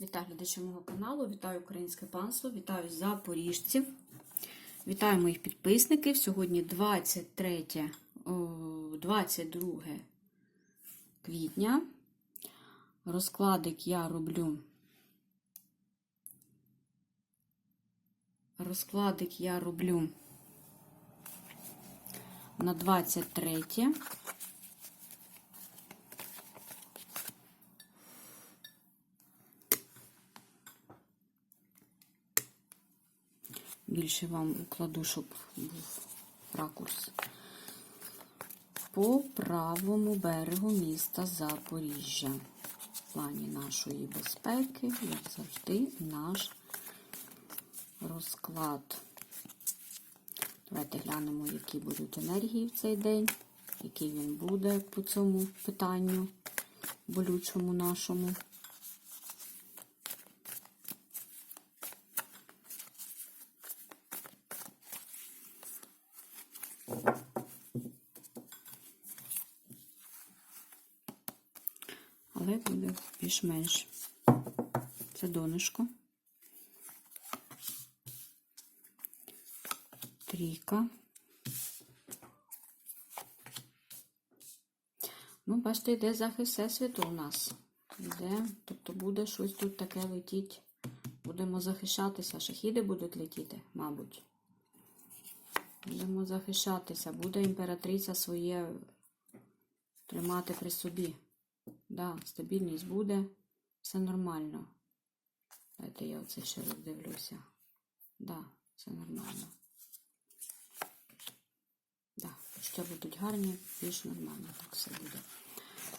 Вітаю глядачів мого каналу, вітаю українське панство, вітаю запоріжців, вітаю моїх підписників. Сьогодні 23, 22 квітня. Розкладик я роблю. Розкладик я роблю на 23. Більше вам укладу, щоб був ракурс. По правому берегу міста Запоріжжя. В плані нашої безпеки, як завжди, наш розклад. Давайте глянемо, які будуть енергії в цей день, який він буде по цьому питанню болючому нашому. але буде більш-менш. Це донышко. Трійка. Ну, бачите, йде захист всесвіту у нас. Йде, тобто буде щось тут таке летіть. Будемо захищатися. Шахіди будуть летіти, мабуть. Будемо захищатися. Буде імператриця своє тримати при собі. Да, стабільність буде, все нормально. Давайте я оце ще роздивлюся. Да, все нормально. Да, почуття будуть гарні, більш нормально так все буде.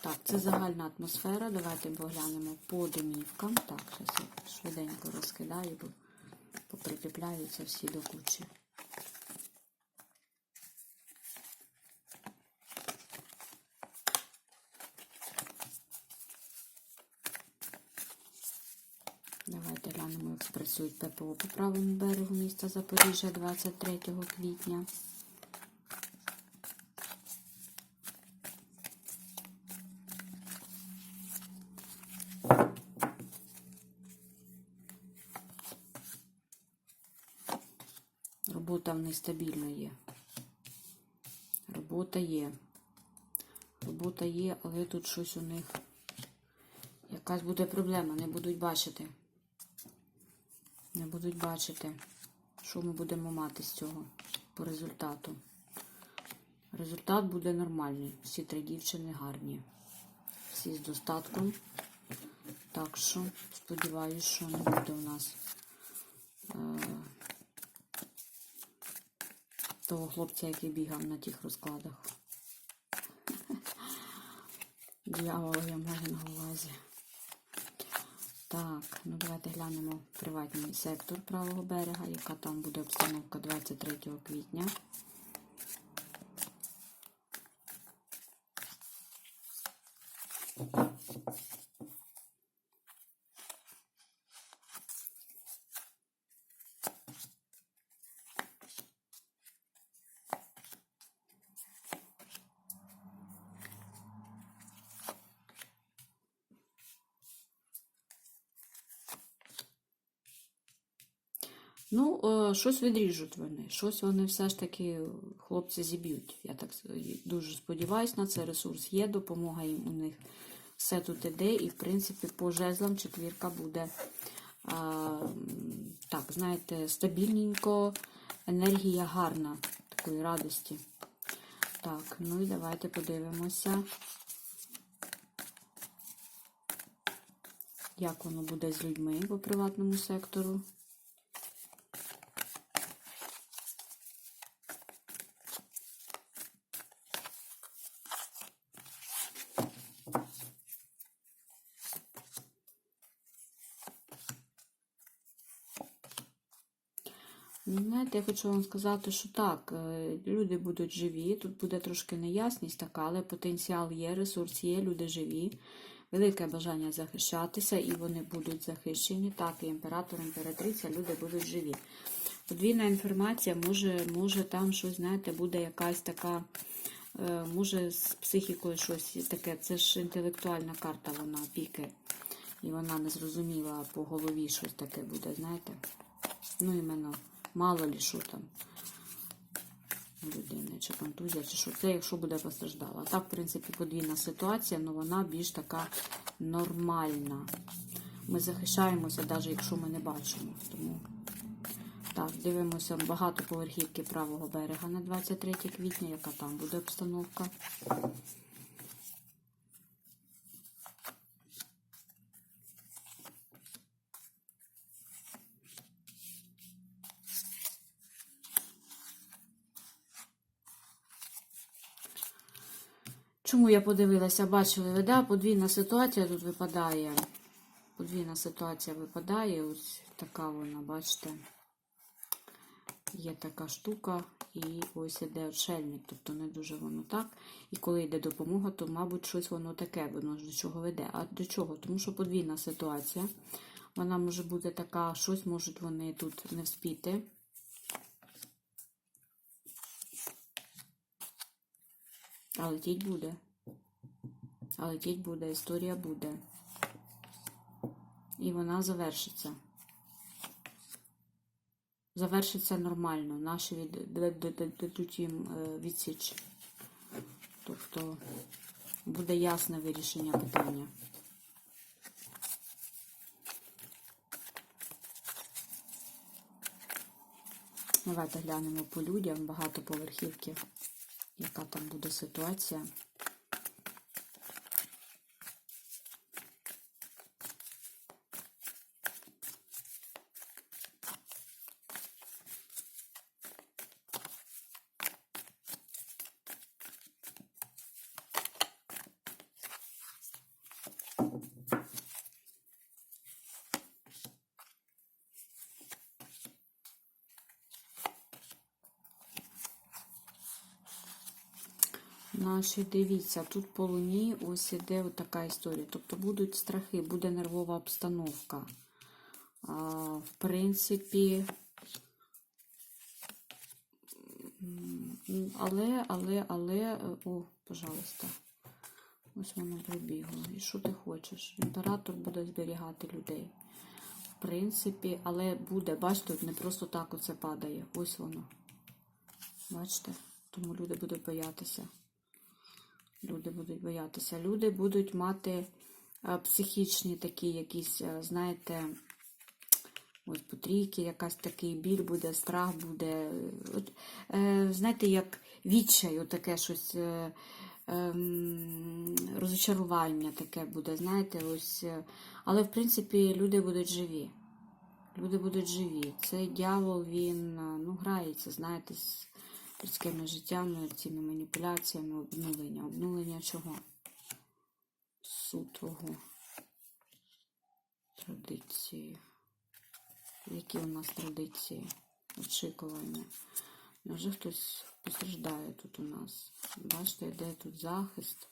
Так, це загальна атмосфера. Давайте поглянемо по домівкам. Так, зараз я швиденько розкидаю, бо поприкріпляються всі до кучі. Давайте працюють ППО по правому берегу міста Запоріжжя 23 квітня. Робота в них стабільна є. Робота є. Робота є, але тут щось у них. Якась буде проблема, не будуть бачити. Будуть бачити, що ми будемо мати з цього по результату. Результат буде нормальний. Всі три дівчини гарні. Всі з достатком. Так що, сподіваюся, що не буде у нас е, того хлопця, який бігав на тих розкладах. Дьявола я маю на увазі. Так, ну давайте глянемо приватний сектор правого берега, яка там буде обстановка 23 квітня. Ну, е, щось відріжуть вони. Щось вони все ж таки, хлопці, зіб'ють. Я так дуже сподіваюся на це. Ресурс є, допомога їм у них все тут іде. І, в принципі, по жезлам четвірка буде, а, так, знаєте, стабільненько, енергія гарна, такої радості. Так, ну і давайте подивимося, як воно буде з людьми по приватному сектору. Ну, Я хочу вам сказати, що так, е, люди будуть живі, тут буде трошки неясність така, але потенціал є, ресурс є, люди живі, велике бажання захищатися, і вони будуть захищені. Так, і імператор, імператриця, люди будуть живі. Подвійна інформація, може, може там щось, знаєте, буде якась така, е, може з психікою щось таке, це ж інтелектуальна карта, вона піки. І вона не зрозуміла, по голові щось таке буде, знаєте? Ну, іменно, мало лі що там людини, чи контузія, чи що. Це якщо буде постраждала. А так, в принципі, подвійна ситуація, але вона більш така нормальна. Ми захищаємося, навіть якщо ми не бачимо. Тому так, дивимося багатоповерхівки правого берега на 23 квітня, яка там буде обстановка. Чому я подивилася, бачили ви, да? подвійна ситуація тут випадає. Подвійна ситуація випадає. Ось така вона, бачите. Є така штука, і ось іде отшельник, тобто не дуже воно так. І коли йде допомога, то, мабуть, щось воно таке, воно ж до чого веде. А до чого? Тому що подвійна ситуація. Вона може бути така, щось можуть вони тут не вспіти. А летіть буде. А летіть буде, історія буде. І вона завершиться. Завершиться нормально. Наші дадуть їм е, відсіч. Тобто буде ясне вирішення питання. Давайте глянемо по людям багатоповерхівки, яка там буде ситуація. Наші, дивіться, тут по луні ось іде така історія. Тобто будуть страхи, буде нервова обстановка. А, в принципі, але, але, але, е, о, пожалуйста, ось воно прибігло. І що ти хочеш? Імператор буде зберігати людей. В принципі, але буде, бачите, не просто так оце падає. Ось воно. Бачите? Тому люди будуть боятися. Люди будуть боятися. Люди будуть мати е, психічні такі якісь, е, знаєте, ось потрійки, якась такий біль буде, страх буде. От, е, знаєте, як відчай, таке щось. Е, ем, розочарування таке буде, знаєте, ось. е, Але, в принципі, люди будуть живі. Люди будуть живі. Цей дьявол, він е, ну, грається, знаєте, з людськими життями, цими маніпуляціями, обнулення. Обнулення чого? Сутрого. Традиції. Які у нас традиції? Очікування. Невже хтось постраждає тут у нас? Бачите, йде тут захист.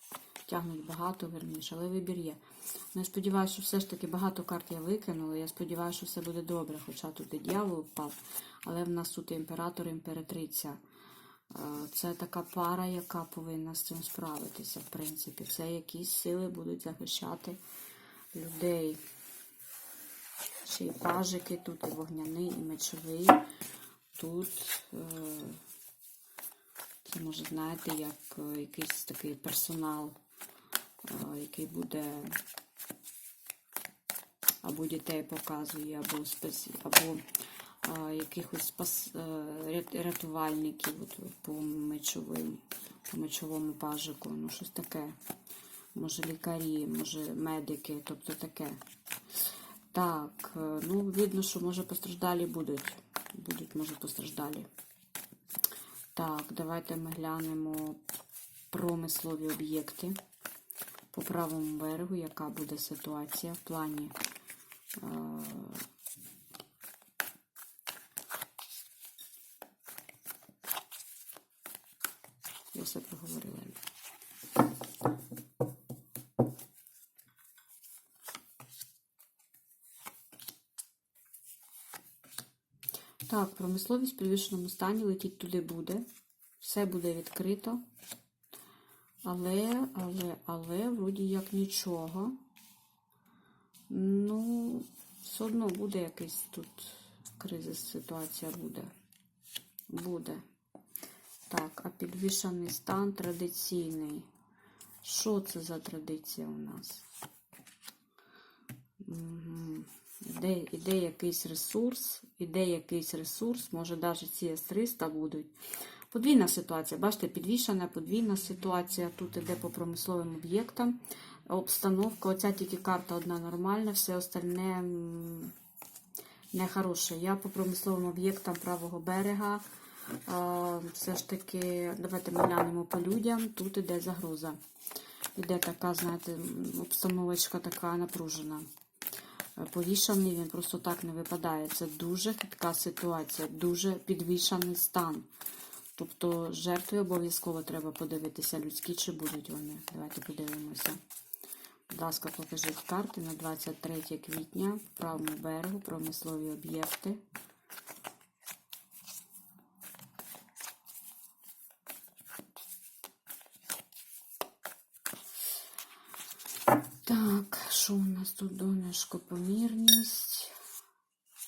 Тягнуть багато, верніше, але вибір є. Ну, я сподіваюся, що все ж таки багато карт я викинула. Я сподіваюся, що все буде добре, хоча тут і дьявол впав, але в нас тут імператор, імператриця. Е, Це така пара, яка повинна з цим справитися, в принципі. Це якісь сили будуть захищати людей. Ще й пажики, тут і вогняний, і мечовий. Тут е, це може, знаєте, як е, якийсь такий персонал, який буде або дітей показує, або спец... або якихось е, рятувальників от, по мечовим, по мечовому пажику, ну щось таке. Може лікарі, може медики, тобто таке. Так, е, ну видно, що може постраждалі будуть. Будуть, може, постраждалі. Так, давайте ми глянемо промислові об'єкти по правому берегу, яка буде ситуація в плані. Е, все проговорила. Так, промисловість в підвищеному стані летіть туди буде. Все буде відкрито. Але, але, але, вроді як нічого. Ну, все одно буде якийсь тут кризис, ситуація буде. Буде. Так, а підвішаний стан традиційний. Що це за традиція у нас? Угу. Іде, іде якийсь ресурс, іде якийсь ресурс, може навіть ці С-300 будуть. Подвійна ситуація. Бачите, підвішана, подвійна ситуація. Тут іде по промисловим об'єктам. Обстановка, оця тільки карта одна нормальна, все остальне нехороше. Я по промисловим об'єктам правого берега. Все ж таки, давайте ми глянемо по людям. Тут іде загроза. Іде така, знаєте, обстановочка така напружена. Повішаний він просто так не випадає. Це дуже хитка ситуація, дуже підвішаний стан. Тобто жертви обов'язково треба подивитися, людські чи будуть вони. Давайте подивимося. Будь ласка, покажіть карти на 23 квітня в правому берегу, промислові об'єкти. Так, що у нас тут донечко? Помірність.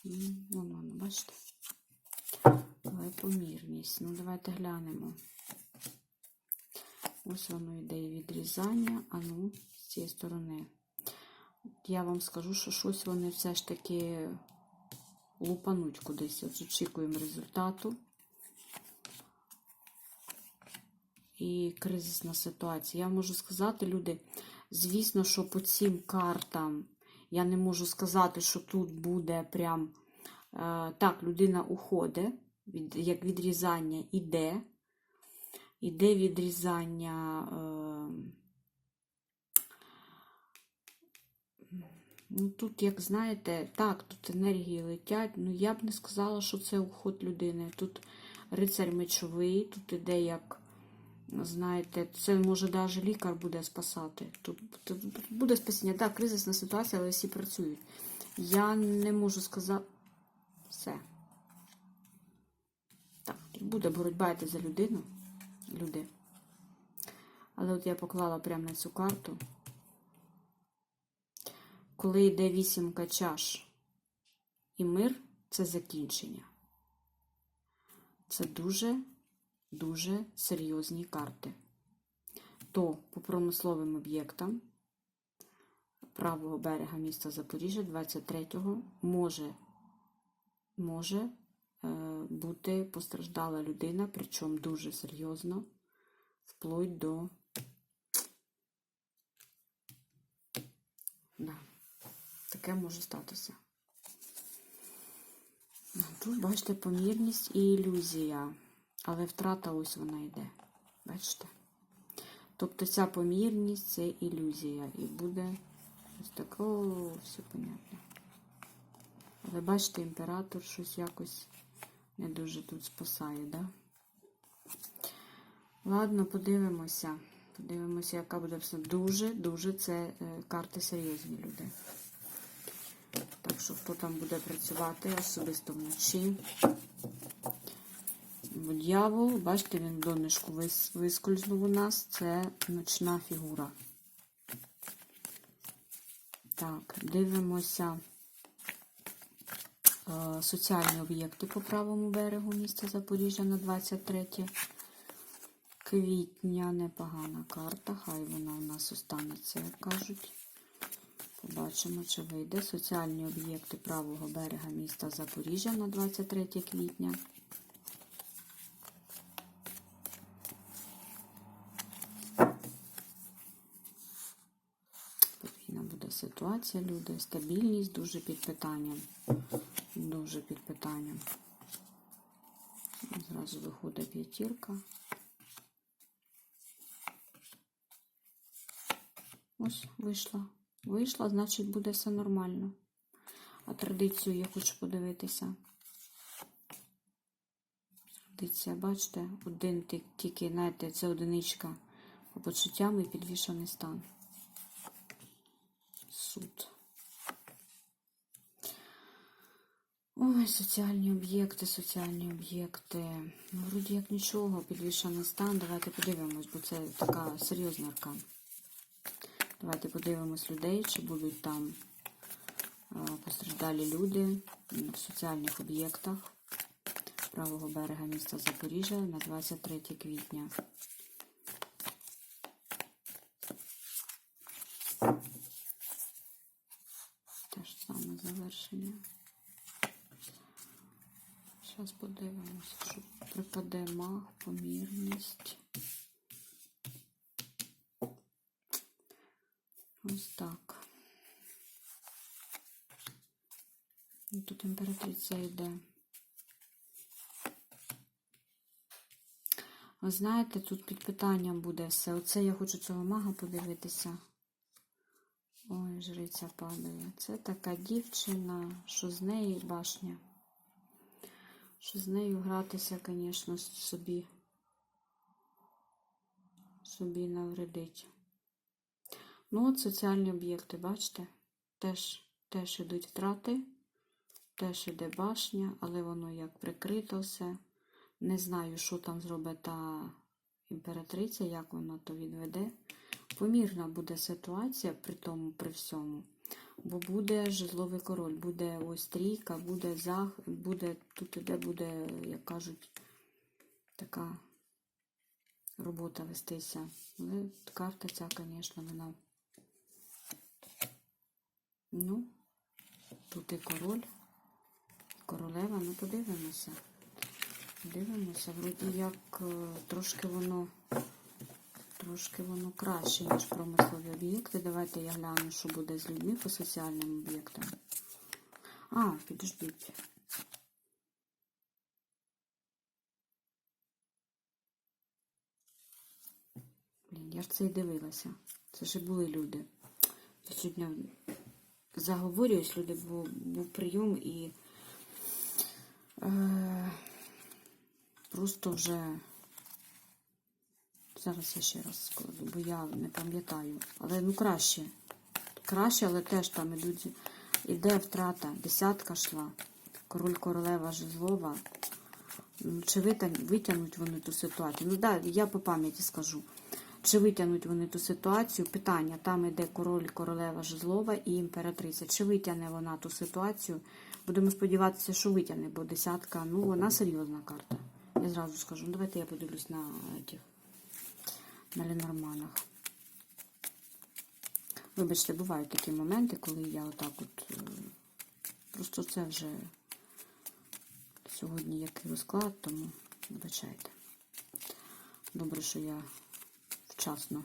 М, Вон воно, бачите? Давай помірність. Ну, давайте глянемо. Ось воно йде і відрізання, а ну, з цієї сторони. Я вам скажу, що щось вони все ж таки лупануть кудись. От очікуємо результату. І кризисна ситуація. Я можу сказати, люди, звісно, що по цим картам я не можу сказати, що тут буде прям е, так, людина уходить, як відрізання іде. Іде відрізання. Е, ну, тут, як знаєте, так, тут енергії летять. Ну, я б не сказала, що це уход людини. Тут рицарь мечовий, тут іде як, знаєте, це може навіть лікар буде спасати. Тут, буде спасіння. Так, кризисна ситуація, але всі працюють. Я не можу сказати все. Так, тут буде боротьба за людину. Люди. Але от я поклала прямо на цю карту. Коли йде вісімка чаш і мир, це закінчення. Це дуже, дуже серйозні карти. То по промисловим об'єктам правого берега міста Запоріжжя 23-го може, може е, бути постраждала людина, причому дуже серйозно, вплоть до. Да. Таке може статися. Тут, бачите, помірність і ілюзія. Але втрата ось вона йде. Бачите? Тобто ця помірність це ілюзія. І буде ось так, все понятно. Але бачите, імператор щось якось не дуже тут спасає, да? Ладно, подивимося. Подивимося, яка буде все. Дуже-дуже це е, карти серйозні люди. Так що хто там буде працювати особисто вночі. Дьявол, бачите, він донечку вискользнув у нас. Це ночна фігура. Так, дивимося е, соціальні об'єкти по правому берегу міста Запоріжжя на 23 квітня. Непогана карта. Хай вона у нас останеться, як кажуть. Побачимо, чи вийде. Соціальні об'єкти правого берега міста Запоріжжя на 23 квітня. Подвійна буде ситуація, люди. Стабільність дуже під питанням. Дуже під питанням. Зразу виходить п'ятірка. Ось вийшла. Вийшла, значить буде все нормально. А традицію я хочу подивитися. Традиція, бачите, один тільки, знаєте, це одиничка по почуттям і підвішаний стан. Суд. Ой, соціальні об'єкти, соціальні об'єкти. Ну, вроді як нічого, підвішаний стан. Давайте подивимось, бо це така серйозна аркан. Давайте подивимось людей, чи будуть там постраждалі люди в соціальних об'єктах правого берега міста Запоріжжя на 23 квітня. Зараз подивимося, що припаде мах, помірність. Ось так. І Тут імператриця йде. Ви знаєте, тут під питанням буде все. Оце я хочу цього мага подивитися. Ой, жриця падає. Це така дівчина, що з неї башня. Що з нею гратися, звісно, собі. Собі навредить. Ну, от соціальні об'єкти, бачите? Теж, теж ідуть втрати, теж іде башня, але воно як прикрито все. Не знаю, що там зробить та імператриця, як вона то відведе. Помірна буде ситуація при тому, при всьому. Бо буде жезловий король, буде ось трійка, буде зах, буде, тут іде буде, як кажуть, така робота вестися. Але карта ця, звісно, вона. Ну, тут і король, королева, ну подивимося. Дивимося, вроді як е, трошки воно трошки воно краще, ніж промислові об'єкти. Давайте я гляну, що буде з людьми по соціальним об'єктам. А, підождіть. Блін, я ж це і дивилася. Це ж і були люди. Я сьогодні заговорююсь, люди, бо був прийом і. Е, просто вже зараз я ще раз складу, бо я не пам'ятаю. Але ну краще. Краще, але теж там ідуть. Іде втрата. Десятка йшла. Король королева жезлова. Ну, Чи витягнуть вони ту ситуацію? Ну так, да, я по пам'яті скажу. Чи витягнуть вони ту ситуацію? Питання, там іде король, королева жезлова і імператриця. Чи витягне вона ту ситуацію? Будемо сподіватися, що витягне, бо десятка, ну, вона серйозна карта. Я зразу скажу. Ну, давайте я подивлюсь на тих, на Ленорманах. Вибачте, бувають такі моменти, коли я отак от. е, Просто це вже сьогодні який розклад, тому вибачайте. Добре, що я вчасно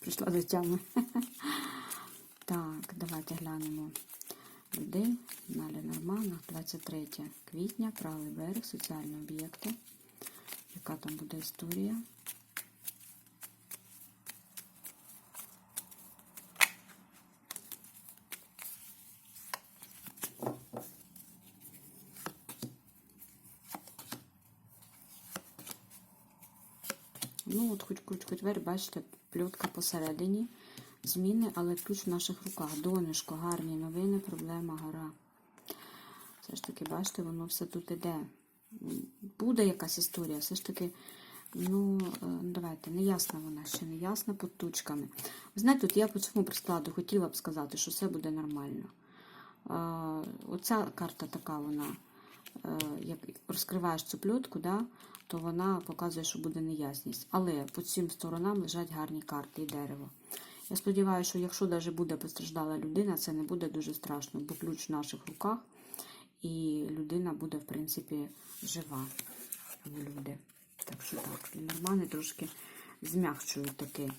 прийшла до тями. Так, давайте глянемо людей на Ленорманах 23 квітня, правий берег, соціальні об'єкти. Яка там буде історія? Ну, от хоч хоч двері, бачите, пльотка посередині. Зміни, але ключ в наших руках. Донечко, гарні новини, проблема, гора. Все ж таки, бачите, воно все тут іде. Буде якась історія, все ж таки, ну, е, давайте, не ясна вона, ще не ясна під тучками. Знаєте, тут я по цьому прискладу хотіла б сказати, що все буде нормально. Е, Оця карта така, вона, як розкриваєш цю пльотку, да, то вона показує, що буде неясність. Але по цим сторонам лежать гарні карти і дерево. Я сподіваюся, що якщо навіть буде постраждала людина, це не буде дуже страшно, бо ключ в наших руках, і людина буде, в принципі, жива. люди. Так що так, нормани трошки змягчують таке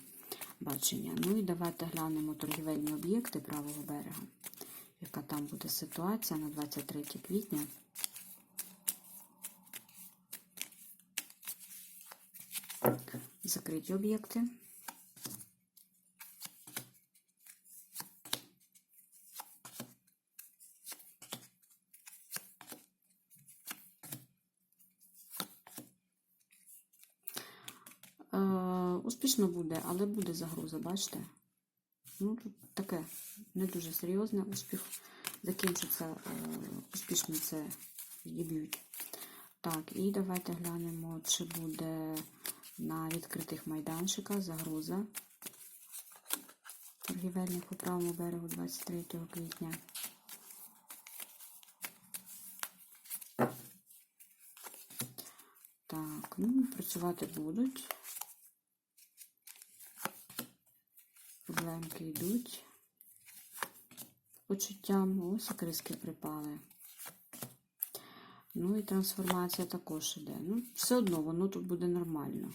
бачення. Ну і давайте глянемо торгівельні об'єкти правого берега, яка там буде ситуація на 23 квітня. Закриті об'єкти. Е, успішно буде, але буде загроза, бачите? Ну, тут таке не дуже серйозне успіх. Закінчиться е, успішно це відіб'ють. Так, і давайте глянемо, чи буде на відкритих майданчиках загроза торгівельних по правому берегу 23 квітня. Так, ну, працювати будуть. Проблемки йдуть. Почуттям. Ось криски припали. Ну і трансформація також іде. Ну, все одно воно тут буде нормально.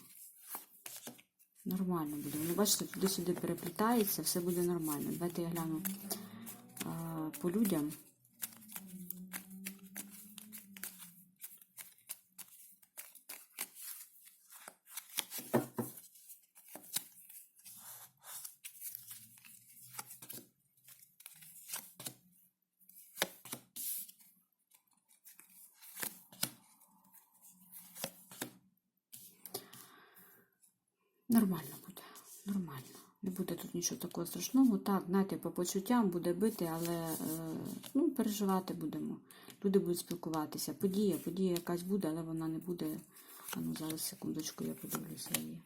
Нормально буде. Воно, бачите, туди-сюди переплітається, все буде нормально. Давайте я гляну по людям. Нормально буде. Нормально. Не буде тут нічого такого страшного. Так, знаєте, по почуттям буде бити, але е, ну, переживати будемо. Люди будуть спілкуватися. Подія, подія якась буде, але вона не буде. А ну зараз секундочку, я подивлюся її.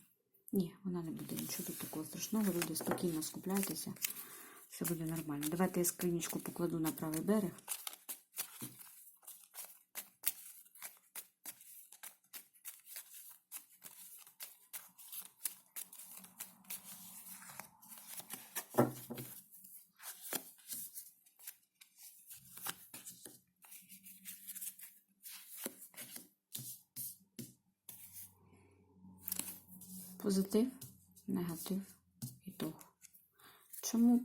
Ні, вона не буде нічого тут такого страшного. Люди спокійно скупляйтеся. Все буде нормально. Давайте я скринічку покладу на правий берег.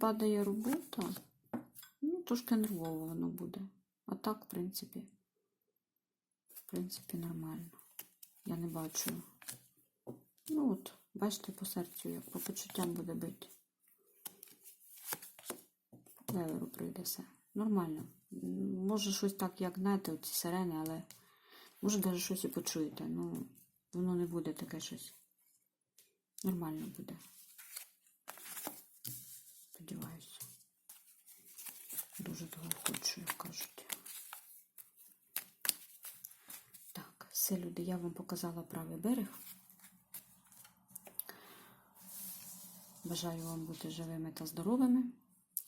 Падає робота? Ну, трошки нервово воно буде. А так, в принципі, в принципі, нормально. Я не бачу. Ну от, бачите, по серцю, як по почуттям буде бити. По клеверу пройде все. Нормально. Може щось так, як знаєте, оці сирени, але може навіть щось і почуєте. Ну, воно не буде таке щось. Нормально буде. Сподіваюся. Дуже того хочу, як кажуть. Так, все, люди, я вам показала правий берег. Бажаю вам бути живими та здоровими.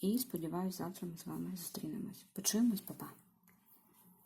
І сподіваюся, завтра ми з вами зустрінемось. Почуємось, па-па.